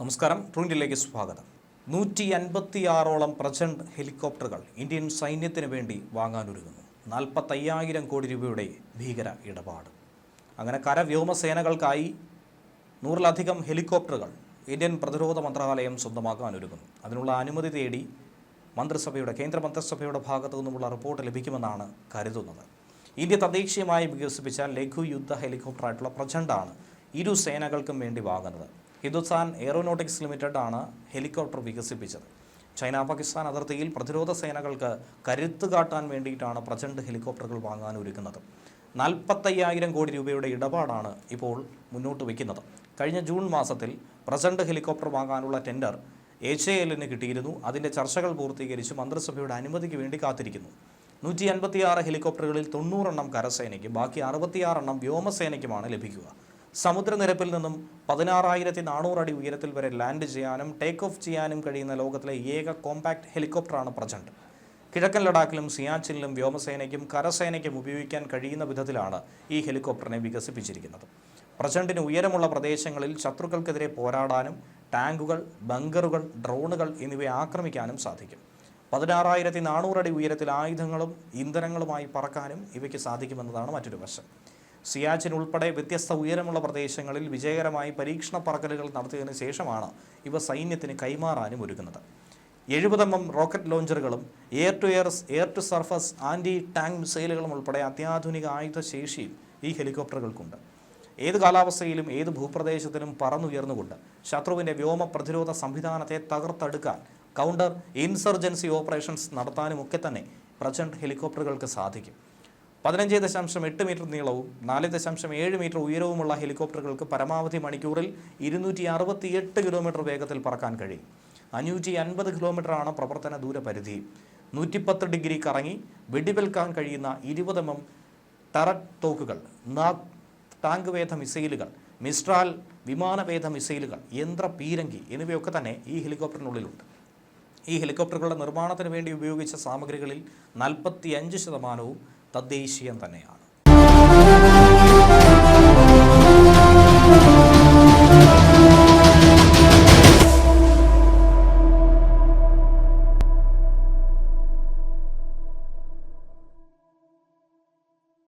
നമസ്കാരം. ട്രൂൻഡിലേക്ക് സ്വാഗതം. നൂറ്റി അൻപത്തിയാറോളം പ്രചണ്ഡ് ഹെലികോപ്റ്ററുകൾ ഇന്ത്യൻ സൈന്യത്തിന് വേണ്ടി വാങ്ങാനൊരുങ്ങുന്നു. നാൽപ്പത്തയ്യായിരം കോടി രൂപയുടെ ഭീകര ഇടപാട്. അങ്ങനെ കരവ്യോമസേനകൾക്കായി നൂറിലധികം ഹെലികോപ്റ്ററുകൾ ഇന്ത്യൻ പ്രതിരോധ മന്ത്രാലയം സ്വന്തമാക്കാനൊരുങ്ങുന്നു. അതിനുള്ള അനുമതി തേടി മന്ത്രിസഭയുടെ കേന്ദ്ര മന്ത്രിസഭയുടെ ഭാഗത്തു നിന്നുമുള്ള റിപ്പോർട്ട് ലഭിക്കുമെന്നാണ് കരുതുന്നത്. ഇന്ത്യ തദ്ദേശീയമായി വികസിപ്പിച്ച ലഘു യുദ്ധ ഹെലികോപ്റ്ററായിട്ടുള്ള പ്രചണ്ഡാണ് ഇരു സേനകൾക്കും വേണ്ടി വാങ്ങുന്നത്. ഹിന്ദുസ്ഥാൻ എയറോനോട്ടിക്സ് ലിമിറ്റഡ് ആണ് ഹെലികോപ്റ്റർ വികസിപ്പിച്ചത്. ചൈന പാകിസ്ഥാൻ അതിർത്തിയിൽ പ്രതിരോധ സേനകൾക്ക് കരുത്ത് കാട്ടാൻ വേണ്ടിയിട്ടാണ് പ്രചണ്ഡ് ഹെലികോപ്റ്ററുകൾ വാങ്ങാൻ ഒരുക്കുന്നത്. നാൽപ്പത്തയ്യായിരം കോടി രൂപയുടെ ഇടപാടാണ് ഇപ്പോൾ മുന്നോട്ട് വയ്ക്കുന്നത് കഴിഞ്ഞ ജൂൺ മാസത്തിൽ പ്രചണ്ഡ് ഹെലികോപ്റ്റർ വാങ്ങാനുള്ള ടെൻഡർ എച്ച് എ എല്ലിന് കിട്ടിയിരുന്നു. അതിന്റെ ചർച്ചകൾ പൂർത്തീകരിച്ച് മന്ത്രിസഭയുടെ അനുമതിക്ക് വേണ്ടി കാത്തിരിക്കുന്നു. നൂറ്റി അൻപത്തിയാറ് ഹെലികോപ്റ്ററുകളിൽ തൊണ്ണൂറെണ്ണം കരസേനയ്ക്ക് ബാക്കി അറുപത്തിയാറെണ്ണം വ്യോമസേനയ്ക്കുമാണ് ലഭിക്കുക. സമുദ്രനിരപ്പിൽ നിന്നും പതിനാറായിരത്തി നാനൂറ് അടി ഉയരത്തിൽ വരെ ലാൻഡ് ചെയ്യാനും ടേക്ക് ഓഫ് ചെയ്യാനും കഴിയുന്ന ലോകത്തിലെ ഏക കോമ്പാക്ട് ഹെലികോപ്റ്ററാണ് പ്രജന്റ്. കിഴക്കൻ ലഡാക്കിലും സിയാച്ചിനിലും വ്യോമസേനയ്ക്കും കരസേനയ്ക്കും ഉപയോഗിക്കാൻ കഴിയുന്ന വിധത്തിലാണ് ഈ ഹെലികോപ്റ്ററിനെ വികസിപ്പിച്ചിരിക്കുന്നത്. പ്രജന്റിന് ഉയരമുള്ള പ്രദേശങ്ങളിൽ ശത്രുക്കൾക്കെതിരെ പോരാടാനും ടാങ്കുകൾ ബങ്കറുകൾ ഡ്രോണുകൾ എന്നിവയെ ആക്രമിക്കാനും സാധിക്കും. പതിനാറായിരത്തി നാനൂറ് അടി ഉയരത്തിൽ ആയുധങ്ങളും ഇന്ധനങ്ങളുമായി പറക്കാനും ഇവയ്ക്ക് സാധിക്കുമെന്നതാണ് മറ്റൊരു വശം. സിയാച്ചിൻ ഉൾപ്പെടെ വ്യത്യസ്ത ഉയരമുള്ള പ്രദേശങ്ങളിൽ വിജയകരമായി പരീക്ഷണ പറക്കലുകൾ നടത്തിയതിനു ശേഷമാണ് ഇവ സൈന്യത്തിന് കൈമാറാനും ഒരുങ്ങുന്നത്. എഴുപത് M rocket ലോഞ്ചറുകളും air to air air to surface anti tank മിസൈലുകളും ഉൾപ്പെടെ അത്യാധുനിക ആയുധ ശേഷിയും ഈ ഹെലികോപ്റ്ററുകൾക്കുണ്ട്. ഏത് കാലാവസ്ഥയിലും ഏത് ഭൂപ്രദേശത്തിലും പറന്നുയർന്നുകൊണ്ട് ശത്രുവിന്റെ വ്യോമ പ്രതിരോധ സംവിധാനത്തെ തകർത്തെടുക്കാൻ കൗണ്ടർ ഇൻസർജൻസി ഓപ്പറേഷൻസ് നടത്താനുമൊക്കെ തന്നെ പ്രചണ്ഡ് ഹെലികോപ്റ്ററുകൾക്ക് സാധിക്കും. പതിനഞ്ച് ദശാംശം എട്ട് മീറ്റർ നീളവും നാല് ദശാംശം ഏഴ് മീറ്റർ ഉയരവുമുള്ള ഹെലികോപ്റ്ററുകൾക്ക് പരമാവധി മണിക്കൂറിൽ ഇരുന്നൂറ്റി അറുപത്തി എട്ട് കിലോമീറ്റർ വേഗത്തിൽ പറക്കാൻ കഴിയും. അഞ്ഞൂറ്റി അൻപത് കിലോമീറ്ററാണ് പ്രവർത്തന ദൂരപരിധി. നൂറ്റിപ്പത്ത് ഡിഗ്രി കറങ്ങി വെടിവെൽക്കാൻ കഴിയുന്ന ഇരുപത് എം എം തോക്കുകൾ ടാങ്ക് വേധ മിസൈലുകൾ മിസ്ട്രാൽ വിമാനവേധ മിസൈലുകൾ യന്ത്ര പീരങ്കി എന്നിവയൊക്കെ തന്നെ ഈ ഹെലികോപ്റ്ററിനുള്ളിലുണ്ട്. ഈ ഹെലികോപ്റ്ററുകളുടെ നിർമ്മാണത്തിന് വേണ്ടി ഉപയോഗിച്ച സാമഗ്രികളിൽ നാൽപ്പത്തി അഞ്ച് ശതമാനവും തദ്ദേശീയം തന്നെയാണ്.